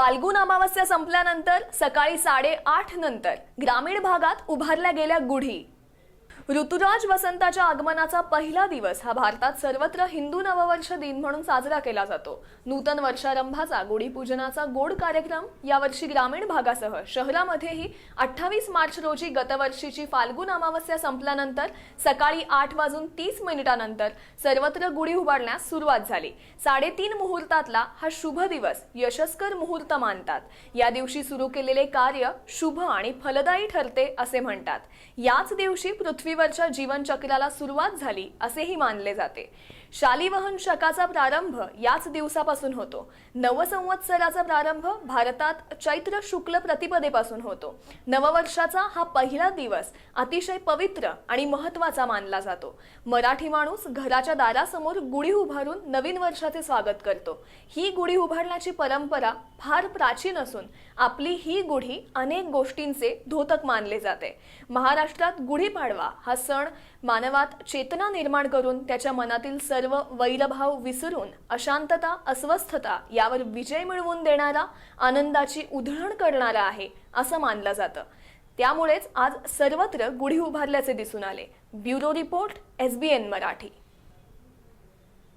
फाल्गुन अमावस्या संपल्यानंतर सकाळी साडेआठ नंतर ग्रामीण भागात उभारल्या गेल्या गुढी. ऋतुराज वसंताच्या आगमनाचा पहिला दिवस हा भारतात सर्वत्र हिंदू नववर्ष दिन म्हणून साजरा केला जातो. नूतन वर्षारंभाचा गुढीपूजनाचा गोड कार्यक्रम यावर्षी ग्रामीण भागासह शहरामध्येही अठ्ठावीस मार्च रोजी गतवर्षीची फाल्गुन अमावस्या संपल्यानंतर सकाळी आठ वाजून तीस मिनिटानंतर सर्वत्र गुढी उभारण्यास सुरुवात झाली. साडेतीन मुहूर्तातला हा शुभ दिवस यशस्कर मुहूर्त मानतात. या दिवशी सुरू केलेले कार्य शुभ आणि फलदायी ठरते असे म्हणतात. याच दिवशी पृथ्वी पृथ्वीवरच्या जीवनचक्राला सुरुवात झाली असेही मानले जाते. शालिवहन शकाचा प्रारंभ याच दिवसापासून होतो. नवसंवत्सराचा प्रारंभ भारतात चैत्र शुक्ल प्रतिपदेपासून होतो. नववर्षाचा हा पहिला दिवस अतिशय पवित्र आणि महत्त्वाचा मानला जातो. मराठी माणूस घराच्या दारासमोर गुढी उभारून नवीन वर्षाचे स्वागत करतो. ही गुढी उभारण्याची परंपरा फार प्राचीन असून आपली ही गुढी अनेक गोष्टींचे धोतक मानले जाते. महाराष्ट्रात गुढीपाडवा हा सण मानवात चेतना निर्माण करून त्याच्या मनातील सर्व वैरभाव विसरून अशांतता अस्वस्थता यावर विजय मिळवून देणारा आनंदाची उधळण करणारा आहे असं मानलं जातं. त्यामुळेच आज सर्वत्र गुढी उभारल्याचे दिसून आले. Bureau report SBN Marathi.